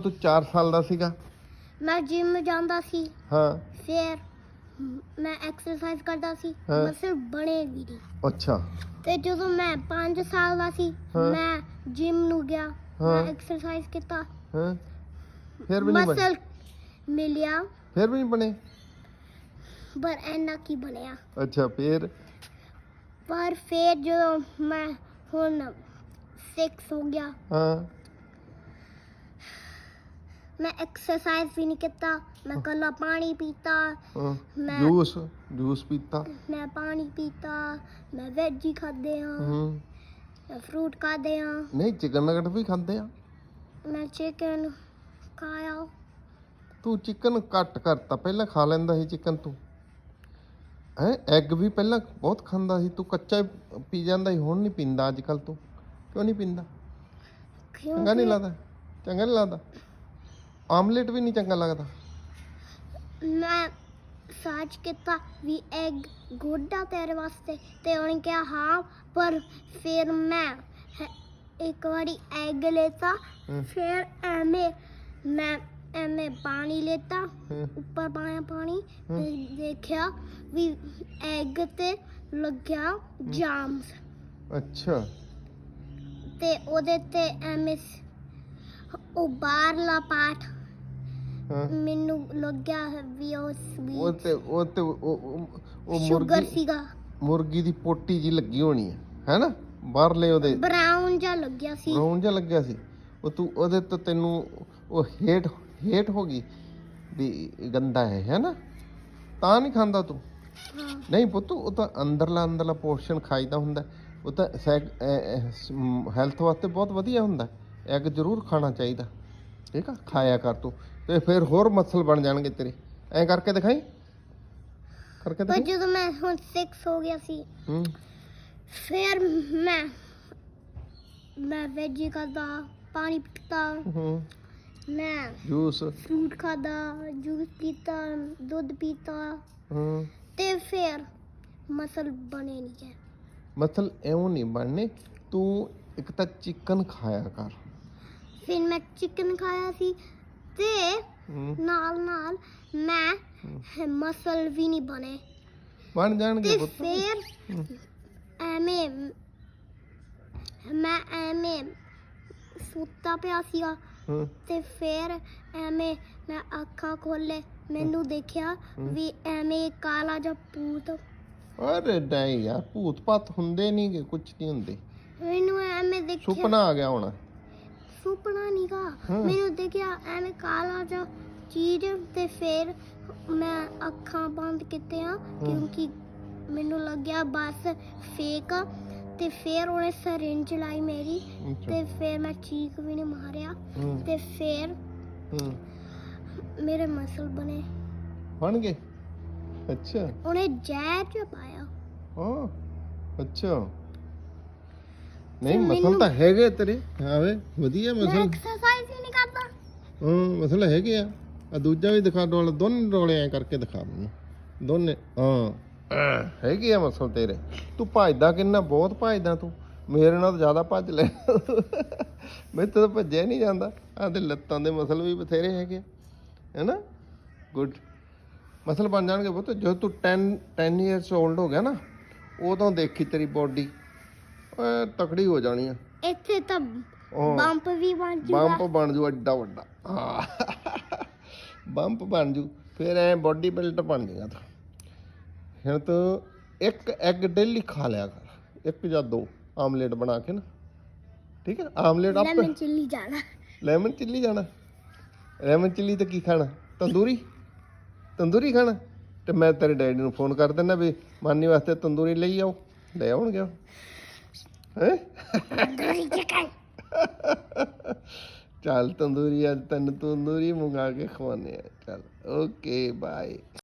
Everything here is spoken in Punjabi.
ਤੂੰ 4 ਸਾਲ ਦਾ ਸੀਗਾ। ਮੈਂ ਜਿਮ ਜਾਂਦਾ ਸੀ। ਹਾਂ। ਫਿਰ ਮੈਂ ਐਕਸਰਸਾਈਜ਼ ਕਰਦਾ ਸੀ। ਹਾਂ। ਮਸਲ ਬਣੇ ਵੀ ਨਹੀਂ ਅੱਛਾ। ਤੇ ਜਦੋਂ ਮੈਂ 5 ਸਾਲ ਦਾ ਸੀ ਹਾਂ। ਮੈਂ ਜਿਮ ਨੂੰ ਗਿਆ। ਹਾਂ। ਮੈਂ ਐਕਸਰਸਾਈਜ਼ ਕੀਤਾ। ਹਾਂ। ਫਿਰ ਵੀ ਨਹੀਂ ਬਣੇ। ਮਸਲ ਮਿਲਿਆ। ਫਿਰ ਵੀ ਨਹੀਂ ਬਣੇ। ਪਰ ਇੰਨਾ ਕੀ ਬਣਿਆ। ਅੱਛਾ ਫਿਰ? ਪਰ ਫਿਰ ਜਦੋਂ ਮੈਂ ਹੁਣ 6 ਹੋ ਗਿਆ। ਹਾਂ। ਮੈਂ ਐਕਸਰਸਾਈਜ਼ ਵੀ ਨਹੀਂ ਕੀਤਾ। ਮੈਂ ਕੱਲਾ ਪਾਣੀ ਪੀਤਾ। ਹਾਂ ਮੈਂ- ਜੂਸ ਜੂਸ ਪੀਤਾ। ਮੈਂ ਪਾਣੀ ਪੀਤਾ। ਮੈਂ ਵੈਜੀ ਖਾਦੇ ਹਾਂ ਹੂੰ। ਮੈਂ ਫਰੂਟ ਖਾਦੇ ਹਾਂ ਨਹੀਂ ਚਿਕਨ ਨਗਟ ਵੀ ਖਾਂਦੇ ਆ। ਮੈਂ ਚਿਕਨ ਖਾਇਆ। ਤੂੰ ਚਿਕਨ ਘੱਟ ਕਰਤਾ। ਪਹਿਲਾਂ ਖਾ ਲੈਂਦਾ ਸੀ ਚਿਕਨ ਤੂੰ। ਹੈ ਐਗ ਵੀ ਪਹਿਲਾਂ ਬਹੁਤ ਖਾਂਦਾ ਸੀ। ਤੂੰ ਕੱਚਾ ਹੀ ਪੀ ਜਾਂਦਾ ਸੀ। ਹੁਣ ਨਹੀਂ ਪੀਂਦਾ ਅੱਜ ਕੱਲ ਤੂੰ। ਕਿਉਂ ਨਹੀਂ ਪੀਂਦਾ? ਚੰਗਾ ਨਹੀਂ ਕਿਉਂਕਿ ਲੱਗਦਾ। ਚੰਗਾ ਨਹੀਂ ਲੱਗਦਾ। ਆਮਲੇਟ ਵੀ ਨਹੀਂ ਚੰਗਾ ਲੱਗਦਾ? ਮੈਂ ਸਰਚ ਕੀਤਾ ਵੀ ਐਗ ਗੁੱਡ ਤੇਰੇ ਵਾਸਤੇ ਤੇ ਉਹਨੇ ਕਿਹਾ ਹਾਂ ਪਰ ਫਿਰ ਮੈਂ ਹੈ- ਇੱਕ ਵਾਰੀ ਐਗ ਲੈਤਾ ਹਮ। ਫਿਰ ਐਵੇਂ ਮੈਂ ਐਵੇਂ ਪਾਣੀ ਲੈਤਾ ਉੱਪਰ ਪਾਇਆ ਪਾਣੀ ਤੇ ਦੇਖਿਆ ਵੀ ਐਗ ਤੇ ਲੱਗਿਆ ਜਾਮਸ ਅੱਛਾ। ਤੇ ਉਹਦੇ ਤੇ ਐਵੇਂ ਸ- ਉਹ ਬਾਹਰਲਾ ਪਾਠ ਹਾਂ। ਮੈਨੂੰ ਲੱਗਿਆ ਵੀ ਉਹ ਉਹ ਸਵੀਟ ਤੇ ਉਹ ਤੇ ਉਹ- ਉਹ ਉਹ ਸ਼ੂਗਰ ਮੁਰਗੀ ਸੀਗਾ। ਮੁਰਗੀ ਦੀ ਪੋਟੀ ਜੀ ਲੱਗੀ ਹੋਣੀ ਹੈ ਹੈਨਾ ਬਾਹਰਲੇ ਉਹਦੇ। ਬਰਾਊਨ ਜਿਹਾ ਲੱਗਿਆ ਸੀ। ਬਰਾਊਨ ਜਿਹਾ ਲੱਗਿਆ ਸੀ। ਉਹ ਤੂੰ ਉਹਦੇ ਤੋਂ ਤੈਨੂੰ ਉਹ ਹੇਟ ਹੇਟ ਹੋ ਗਈ ਵੀ ਗੰਦਾ ਹੈ ਹੈਨਾ ਤਾਂ ਨਹੀਂ ਖਾਂਦਾ ਤੂੰ? ਹਾਂ। ਨਹੀਂ ਪੁੱਤ ਉਹ ਤਾਂ ਅੰਦਰਲਾ ਅੰਦਰਲਾ ਪੋਰਸ਼ਨ ਖਾਈਦਾ ਹੁੰਦਾ। ਉਹ ਤਾਂ ਹੈਲਥ ਵਾਸਤੇ ਬਹੁਤ ਵਧੀਆ ਹੁੰਦਾ। ਐਗ ਜ਼ਰੂਰ ਖਾਣਾ ਚਾਹੀਦਾ। ਠੀਕ ਆ? ਖਾਇਆ ਕਰ ਤੂੰ। ਤੇ ਫਿਰ ਹੋਰ ਮਸਲ ਬਣ ਜਾਣਗੇ ਤੇਰੇ। ਐਂ ਕਰਕੇ ਦਿਖਾਈ? ਕਰਕੇ ਪਰ ਦਿਖਾਈ? ਜਦੋਂ ਮੈਂ ਹੁਣ 6 ਹੋ ਗਿਆ ਸੀ ਹੂੰ। ਫਿਰ ਮੈਂ ਮੈਂ ਵੈਜੀ ਖਾਦਾ ਪਾਣੀ ਪੀਤਾ। ਹੂੰ। ਮੈਂ ਜੂਸ। ਫਰੂਟ ਖਾਦਾ ਜੂਸ ਪੀਤਾ ਦੁੱਧ ਪੀਤਾ। ਹੂੰ। ਤੇ ਫਿਰ ਮਸਲ ਬਣੇ ਨਹੀਂ ਗਏ। ਮਸਲ ਐਉਂ ਨਹੀਂ ਬਣਨੇ ਤੂੰ ਇੱਕ ਤਾਂ ਚਿਕਨ ਖਾਇਆ ਕਰ। ਫਿਰ ਮੈਂ ਚਿਕਨ ਖਾਇਆ ਸੀ ਤੇ ਨਾਲ ਨਾਲ ਮੈਂ ਮਸਲ ਵੀ ਨਹੀਂ ਬਣੇ। ਬਣ ਜਾਣਗੇ ਪੁੱਤ। ਫਿਰ। ਐਵੇਂ ਮੈਂ ਐਵੇਂ ਸੁੱਤਾ ਪਿਆ ਸੀਗਾ। ਤੇ ਫਿਰ ਐਵੇਂ ਮੈਂ ਅੱਖਾਂ ਖੋਲੇ ਮੈਨੂੰ ਦੇਖਿਆ ਵੀ ਐਵੇਂ ਕਾਲਾ ਜਿਹਾ ਭੂਤ। ਅਰੇ ਨਹੀਂ ਯਾਰ ਭੂਤ ਪਾਤ ਹੁੰਦੇ ਨਹੀਂਗੇ ਕੁਝ ਨਹੀਂ ਹੁੰਦੇ। ਮੈਨੂੰ ਐਵੇਂ ਦੇਖਿਆ। ਸੁਪਨਾ ਆ ਗਿਆ ਹੋਣਾ। ਸੁਪਨਾ ਨੀਗਾ। ਹਾਂ। ਮੈਨੂੰ ਦੇਖਿਆ ਐਵੇਂ ਕਾਲਾ ਜਿਹਾ ਚੀਜ਼ ਤੇ ਫਿਰ ਮੈਂ ਅੱਖਾਂ ਬੰਦ ਕੀਤੀਆਂ ਕਿਉਂਕਿ ਮੈਨੂੰ ਲੱਗਿਆ ਬਸ ਫੇਕ ਆ ਤੇ ਫਿਰ ਉਹਨੇ ਸਰਿੰਜ ਲਾਈ ਮੇਰੀ ਅੱਛਾ। ਤੇ ਫਿਰ ਮੈਂ ਚੀਕ ਵੀ ਨਹੀਂ ਮਾਰਿਆ ਹੂੰ। ਤੇ ਫਿਰ ਹੂੰ। ਮੇਰੇ ਮਸਲ ਬਣੇ। ਬਣ ਗਏ? ਅੱਛਾ। ਉਹਨੇ ਜ਼ਹਿਰ ਚ ਪਾਇਆ। ਹਾਂ। ਅੱਛਾ। ਨਹੀਂ ਤੇ ਮਸਲ ਤਾਂ ਹੈਗੇ ਤੇਰੇ। ਆਵੇ ਵਧੀਆ ਮੈਂ ਮਸਲ। ਐਕਸਰਸਾਈਜ਼ ਹੀ ਨਹੀਂ ਕਰਦਾ। ਹਾਂ ਮਸਲ ਹੈਗੇ ਆ। ਆ ਦੂਜਾ ਵੀ ਦਿਖਾ ਡੋਲ ਦੋਨੇ ਡੋਲੇ ਐ ਕਰਕੇ ਦਿਖਾ ਮੈਨੂੰ। ਦੋਨੇ ਹਾਂ। ਹੈਗੇ ਆ ਮਸਲ ਤੇਰੇ। ਤੂੰ ਭੱਜਦਾ ਕਿੰਨਾ ਬਹੁਤ ਭੱਜਦਾ ਤੂੰ। ਮੇਰੇ ਨਾਲ ਤਾਂ ਜ਼ਿਆਦਾ ਭੱਜ ਲੈ। ਮੈਂ ਤਾਂ ਭੱਜਿਆ ਨਹੀਂ ਜਾਂਦਾ। ਆਦੇ ਲੱਤਾਂ ਦੇ ਮਸਲ ਵੀ ਬਥੇਰੇ ਹੈਗੇ ਆ। ਹੈਨਾ? ਗੁੱਡ ਮਸਲ ਬਣ ਜਾਣਗੇ ਪੁੱਤ। ਜਦੋਂ ਤੂੰ 10 10 ਇਅਰਸ 올ਡ ਹੋ ਗਿਆ ਨਾ ਉਦੋਂ ਦੇਖੀ ਤੇਰੀ ਬੋਡੀ ਓਏ ਤਕੜੀ ਹੋ ਜਾਣੀ ਆ। ਇੱਥੇ ਤਾਂ ਉਹ ਬੰਪ ਵੀ ਬਣ ਜੂਗਾ। ਬੰਪ ਬਣ ਜੂ ਐਡਾ ਵੱਡਾ। ਹਾਂ। ਬੰਪ ਬਣ ਜੂ ਫਿਰ ਐ ਬੋਡੀ ਬਿਲਡਰ ਬਣ ਜਾਏਗਾ ਤੂੰ। ਹੁਣ ਤੂੰ ਇੱਕ ਐਗ ਡੇਲੀ ਖਾ ਲਿਆ ਕਰ। ਇੱਕ ਜਾਂ ਦੋ ਆਮਲੇਟ ਬਣਾ ਕੇ ਨਾ। ਠੀਕ ਹੈ ਆਮਲੇਟ ਆਪੇ ਲੈਮਨ ਚਿੱਲੀ ਜਾਣਾ। ਲੈਮਨ ਚਿੱਲੀ ਜਾਣਾ। ਲੈਮਨ ਚਿੱਲੀ ਤੇ ਕੀ ਖਾਣਾ? ਤੰਦੂਰੀ? ਤੰਦੂਰੀ ਖਾਣਾ? ਤੇ ਮੈਂ ਤੇਰੇ ਡੈਡੀ ਨੂੰ ਫੋਨ ਕਰ ਦਿੰਦਾ ਵੀ ਮਾਨੀ ਵਾਸਤੇ ਤੰਦੂਰੀ ਲਈ ਆਓ। ਲੈ ਆਉਣਗੇ ਹੈ? ਤੰਦੂਰੀ ਚਿਕਨ ਚੱਲ ਤੰਦੂਰੀ ਅੱਜ ਤੈਨੂੰ ਤੰਦੂਰੀ ਮੰਗਾ ਕੇ ਖਵਾਉਂਦੇ ਆ ਚੱਲ ਓਕੇ ਬਾਏ